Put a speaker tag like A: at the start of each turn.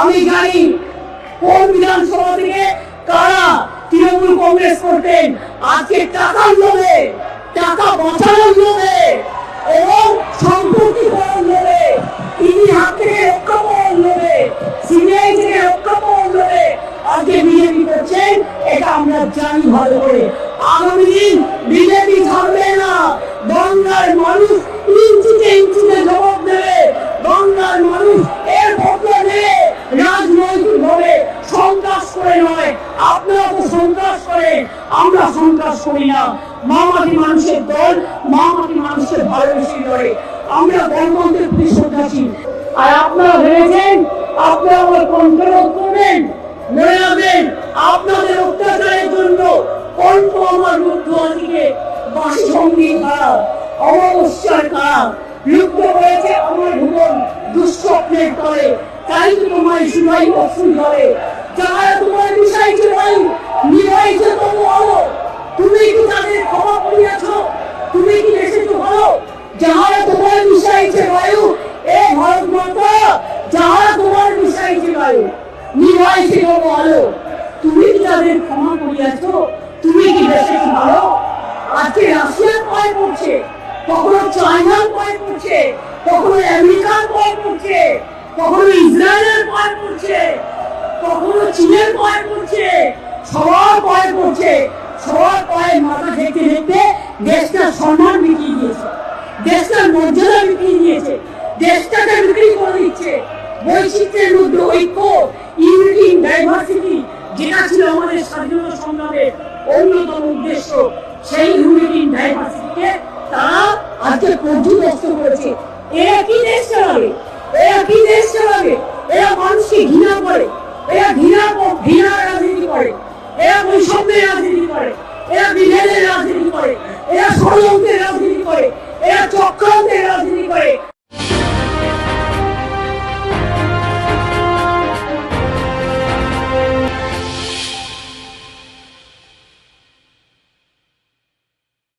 A: আমি জানি কোন বিধানসভা থেকে কারা তৃণমূল কংগ্রেস করতেন আজকে টাকার লোভে, টাকা বাঁচানোর লোভে এবং সম্পত্তি করার লোভে তিনি হাত থেকে রক্ষা পাওয়ার লোভে, সিবিআই থেকে রক্ষা পাওয়ার লোভে আজকে বিজেপি করছেন, এটা আমরা জানি ভালো করে। আগামী করে নয় আপনারা তো সন্ত্রাস করে আমরা সন্ত্রাস করি না। মামাটি মানুষের দল মামাটি মানুষের ভালোবেসে লড়ে। আমরা গণতন্ত্রের প্রতি শ্রদ্ধাশীল আর আপনারা ভেবেছেন, আপনারা আমার করবেন? আপনাদের অত্যাচারের জন্য কণ্ঠ আমার রুদ্ধ আজকে অমাবস্যার লুপ্ত হয়েছে আমার ভুবন দুঃস্বপ্নের তাই তোমায় ক্ষমা আজকে রাশিয়ার পায়ে পড়ছে, কখনো চায়নার পায়ে কখনো আমেরিকার পায়ে পড়ছে, কখনো ইসরায়েলের পায়ে পড়ছে, কখনো চীনের পায়ে পড়ছে, সবার পায়ে পড়ছে। উদ্দেশ্য, সেই ইউনিটি, ডাইভার্সিটিকে তারা আজকে করেছে। এরা কি দেশ চালাবে? এরা কি দেশ চালাবে? এরা মানুষকে ঘৃণা ঘৃণা ক- রাজনীতি করে। এরা বৈষম্যের রাজনীতি করে এরা